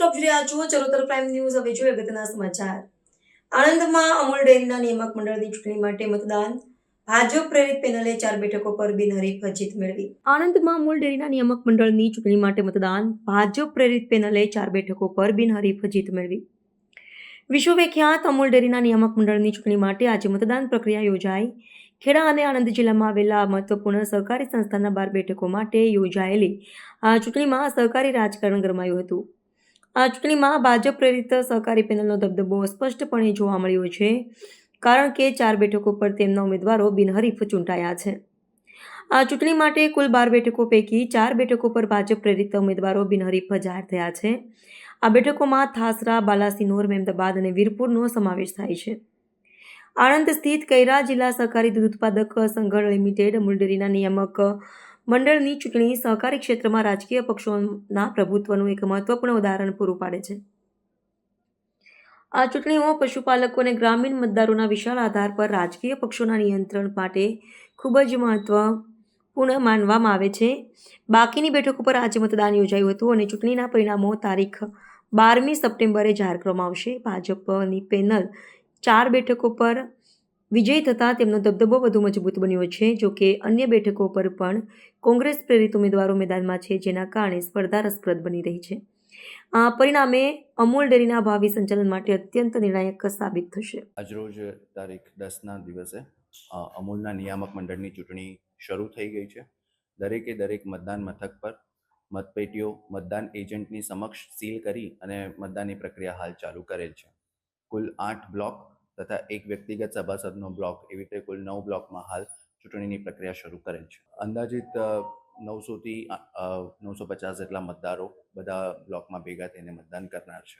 મિત્રો આપ છો ચરોતર પ્રાઇમ ન્યૂઝ હવે જોઈએ અગત્યના સમાચાર. આણંદમાં અમૂલ ડેરીના નિયામક મંડળની ચૂંટણી માટે મતદાન. ભાજપ પ્રેરિત પેનલે ચાર બેઠકો પર બિનહરીફ જીત મેળવી. આણંદમાં અમૂલ ડેરીના નિયામક મંડળની ચૂંટણી માટે મતદાન. ભાજપ પ્રેરિત પેનલે ચાર બેઠકો પર બિનહરીફ જીત મેળવી. વિશ્વવિખ્યાત અમૂલ ડેરીના નિયામક મંડળની ચૂંટણી માટે આજે મતદાન પ્રક્રિયા યોજાઈ. ખેડા અને આણંદ જિલ્લામાં આવેલા મહત્વપૂર્ણ સહકારી સંસ્થાના બાર બેઠકો માટે યોજાયેલી આ ચૂંટણીમાં સહકારી રાજકારણ ગરમાયું હતું. આ ચૂંટણીમાં ભાજપ પ્રેરિત સહકારી પેનલનો દબદબો સ્પષ્ટપણે જોવા મળ્યો છે, કારણ કે ચાર બેઠકો પર તેમના ઉમેદવારો બિનહરીફ ચૂંટાયા છે. આ ચૂંટણી માટે કુલ બાર બેઠકો પૈકી ચાર બેઠકો પર ભાજપ પ્રેરિત ઉમેદવારો બિનહરીફ જાહેર થયા છે. આ બેઠકોમાં થાસરા, બાલાસિનોર, મહેમદાબાદ અને વીરપુરનો સમાવેશ થાય છે. આણંદ સ્થિત કૈરા જિલ્લા સહકારી દૂધ ઉત્પાદક સંઘ લિમિટેડ અમૂલ ડેરીના નિયામક મંડળની ચૂંટણી સહકારી ક્ષેત્રમાં રાજકીય પક્ષોના પ્રભુત્વનું એક મહત્વપૂર્ણ ઉદાહરણ પૂરું પાડે છે. આ ચૂંટણીઓ પશુપાલકો અને ગ્રામીણ મતદારોના વિશાળ આધાર પર રાજકીય પક્ષોના નિયંત્રણ માટે ખૂબ જ મહત્વપૂર્ણ માનવામાં આવે છે. બાકીની બેઠકો પર આજે મતદાન યોજાયું હતું અને ચૂંટણીના પરિણામો તારીખ બારમી સપ્ટેમ્બરે જાહેર કરવામાં આવશે. ભાજપની પેનલ ચાર બેઠકો પર વિજયી થતાં તેમનો દબદબો વધુ મજબૂત બન્યો છે, જો કે અન્ય બેઠકો પર પણ કોંગ્રેસ પ્રેરિત ઉમેદવારો મેદાનમાં છે, જેના કારણે સ્પર્ધા રસપ્રદ બની રહી છે. આ પરિણામે અમૂલ ડેરીના ભાવિ સંચાલન માટે અત્યંત નિર્ણાયક સાબિત થશે. આજરોજ તારીખ દસના દિવસે અમૂલના નિયામક મંડળની ચૂંટણી શરૂ થઈ ગઈ છે. દરેકે દરેક મતદાન મથક પર મતપેટીઓ, મતદાન એજન્ટની સમક્ષ સીલ કરી અને મતદાનની પ્રક્રિયા હાલ ચાલુ કરેલ છે. કુલ આઠ બ્લોક તથા એક વ્યક્તિગત સભાસદનો બ્લોક એવી રીતે કુલ નવ બ્લોકમાં હાલ ચૂંટણીની પ્રક્રિયા શરૂ કરેલ છે. અંદાજિત નવસોથી નવસો પચાસ જેટલા મતદારો બધા બ્લોકમાં ભેગા થઈને મતદાન કરનાર છે.